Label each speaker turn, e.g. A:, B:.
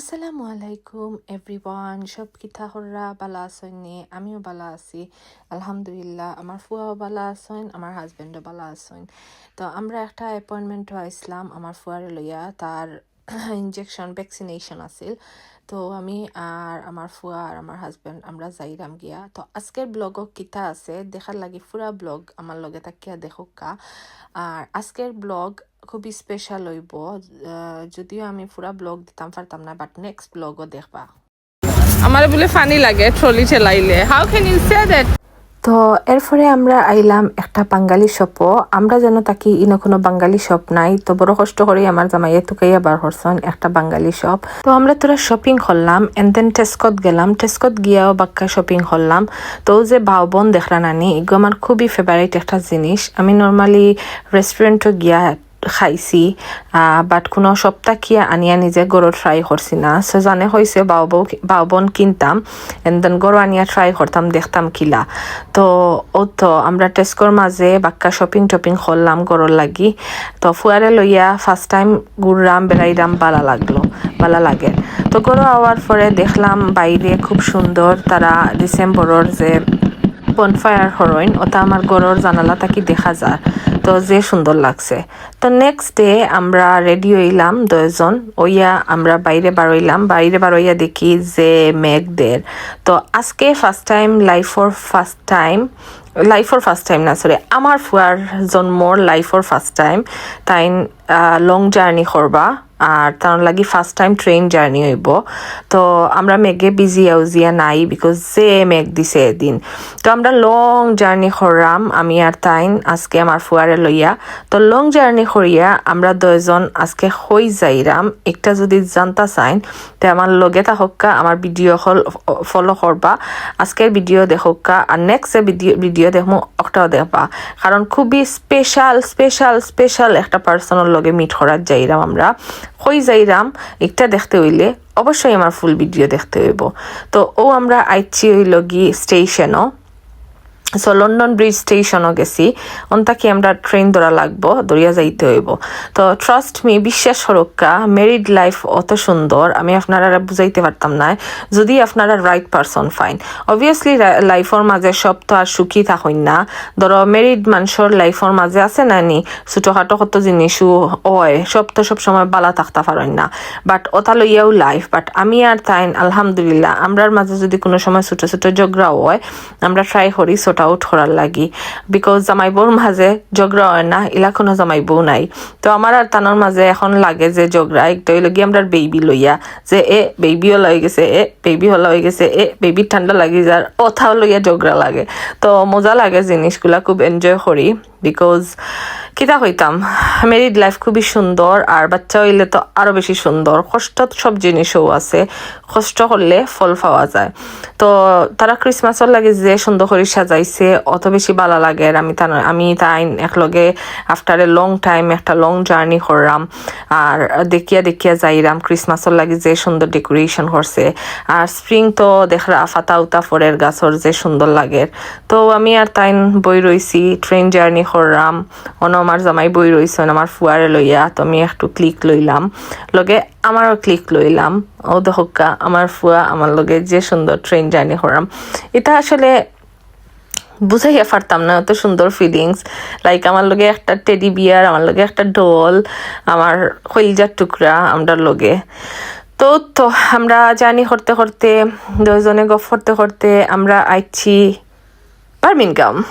A: আসসালামু আলাইকুম, এভরিওয়ান। সব কিথা হররা বালা আসইনে আমিও বালা আছি। আলহামদুলিল্লাহ, আমার ফুয়াও বালা আসইন আমার হাজবেন্ডও বালা আসইন তো আমরা একটা অ্যাপয়েন্টমেন্ট হয়েছিলাম আমার ফুয়ারে লইয়া, তার ইনজেকশন ভ্যাকসিনেশন আছিল। তো আমি আর আমার ফুয়া আর আমার হাজবেন্ড আমরা যাইরাম গিয়া। তো আজকের ব্লগও কিতা আছে, দেখার লাগি পুরা ব্লগ আমার লগে তাকিয়া দেখোকা আর আজকের ব্লগ খুবই স্পেশাল হইব। যদিও আমি পুরা ব্লগ দিতাম পারতাম না বাট নেক্সট ব্লগও দেখবা।
B: আমার বলে ফানি লাগে ট্রলি চালাইলে how can you say that
A: তো এরপরে আমরা আইলাম একটা বাঙালি শপও আমরা যেন তাকি ইনো কোনো বাঙালি শপ নাই তো বড় কষ্ট করে আমার জামাইয়ে তুকাইয়া বার হরছন একটা বাঙালি শপ তো আমরা তোরা শপিং করলাম এন্ড দেন টেস্কত গেলাম। টেস্কত গিয়াও বাক্কা শপিং করলাম। তো যে বাউ বোন দেখরা নানি এগুলো আমার খুবই ফেভারিট একটা জিনিস। আমি নর্মালি রেস্টুরেন্টও গিয়া খাইছি বাট কোনো সপ্তাহ কিয়া আনিয়া নিজে গরু ট্রাই করছি না। সো জানে হয়েছে বাউ বউ বোন কিনতাম এন্ড দেন গরু আনিয়া ট্রাই করতাম দেখতাম কিলা। তো ও তো আমরা টেস্কোর মাঝে বাক্কা শপিং টপিং করলাম গরুর লাগি। তো ফুয়ারে লইয়া ফার্স্ট টাইম ঘুরলাম বেড়াইলাম বালা লাগল, বালা লাগে। তো গরু আওয়ার পরে দেখলাম বাইরে খুব সুন্দর তারা ডিসেম্বরের যে বনফায়ার হরইন ওটা আমার গরুর জানালা তাকি দেখা যায় তো যে সুন্দর লাগছে। তো নেক্সট ডে আমরা রেডি হইলাম দুজন ওইয়া আমরা বাইরে বারইলাম বাইরে বারইয়া দেখি যে মেঘদের তো আজকে ফার্স্ট টাইম লাইফর ফার্স্ট টাইম লাইফর ফার্স্ট টাইম না সরি আমার ফুয়ার জন্মর লাইফর ফার্স্ট টাইম তাই লং জার্নি করবা, আর তার লাগি ফার্স্ট টাইম ট্রেন জার্নি হইব। তো আমরা মেঘে বিজি আউজিয়া নাই বিকজ যে মেঘ দিছে এদিন। তো আমরা লং জার্নি করলাম আমি আর তাইন, আজকে আমার ফুয়ারে লইয়া। তো লং জার্নি করিয়া আমরা দুজন আজকে হই যাইরাম। একটা যদি জানতা চাইন, তে আমার লগে থাকা আমার ভিডিও হল ফলো করবা। আজকের ভিডিও দেখোকা আর নেক্সট ভিডিও ভিডিও দেখমু, অক্টাও দেখবা। কারণ খুবই স্পেশাল স্পেশাল স্পেশাল একটা পার্সনের লগে মিট করার যাইরাম আমরা। হই যাইরাম, একটা দেখতে হইলে অবশ্যই আমার ফুল ভিডিও দেখতে হইব। তো ও আমরা আইছি হইল গিয়ে স্টেশনও সো লন্ডন ব্রিজ স্টেশনও গেছি অন্তাকি আমরা ট্রেন ধরা লাগবো দরিয়া যাইতে হইব তো ট্রাস্ট মি বিশ্বাস সরক্কা মেরিড লাইফ অত সুন্দর আমি আপনারা বুঝাইতে পারতাম না যদি আপনারা রাইট পারসন ফাইন অবভিয়াসলি লাইফর মাঝে সব তো আর সুখী থাকুন না ধরো মেরিড মানুষের লাইফর মাঝে আছে না নি ছোটখাটো কত জিনিসও হয় সব তো সব সময় বালা থাকতে পারেন না বাট ওটা লইয়াও লাইফ বাট আমি আর তাইন আলহামদুলিল্লাহ আমরার মাঝে যদি কোনো সময় ছোট ছোট ঝগড়াও হয় আমরা ট্রাই করি ছোট আউট করার লাগি। বিকজ জামাই বউর মাঝে ঝগড়া হয় না ইলা কোনো জামাই বউ নাই। তো আমার আর তানোর মাঝে এখন লাগে যে ঝগড়া একটা গিয়ে আমরা বেবি লইয়া, যে এ বেবি হলা হয়ে গেছে, এ বেবি হলা হয়ে গেছে, এ বেবির ঠান্ডা লাগি যার ওথাও লইয়া ঝগড়া লাগে। তো মজা লাগে জিনিসগুলা খুব এনজয় করি বিকজ কিতা হইতাম মেরিড লাইফ খুবই সুন্দর আর বাচ্চা হইলে তো আরও বেশি সুন্দর কষ্ট সব জিনিসও আছে। কষ্ট করলে ফল পাওয়া যায়। তো তারা ক্রিসমাসের লাগে যে সুন্দর করে সাজাইছে অত বেশি ভালো লাগে আর আমি তার আমি তাই একলগে আফটার এ লং টাইম একটা লং জার্নি করলাম। আর দেখিয়া দেখিয়া যাইরাম ক্রিসমাসের লাগে যে সুন্দর ডেকোরেশন করছে। আর স্প্রিং তো দেখরা ফাতা উতা ফরের গাছর যে সুন্দর লাগে। তো আমি আর তাইন বই রইছি ট্রেন জার্নি করলাম। অন আমার জামাই বই রইছেন আমার ফুয়ারে লইয়া, তো আমি একটু ক্লিক লইলাম। লগে আমারও ক্লিক লইলাম। ও দহকা আমার ফুয়া, আমার লগে যে সুন্দর ট্রেন জার্নি করলাম। এটা আসলে বুঝাইয়া পারতাম না অত সুন্দর ফিলিংস লাইক আমার লগে একটা টেডি বিয়ার আমার লগে একটা ডল আমার হইলজার টুকরা আমার লগে। তো তো, আমরা জানি করতে করতে দুজনে গফ করতে করতে আমরা আইছি বার্মিংগাম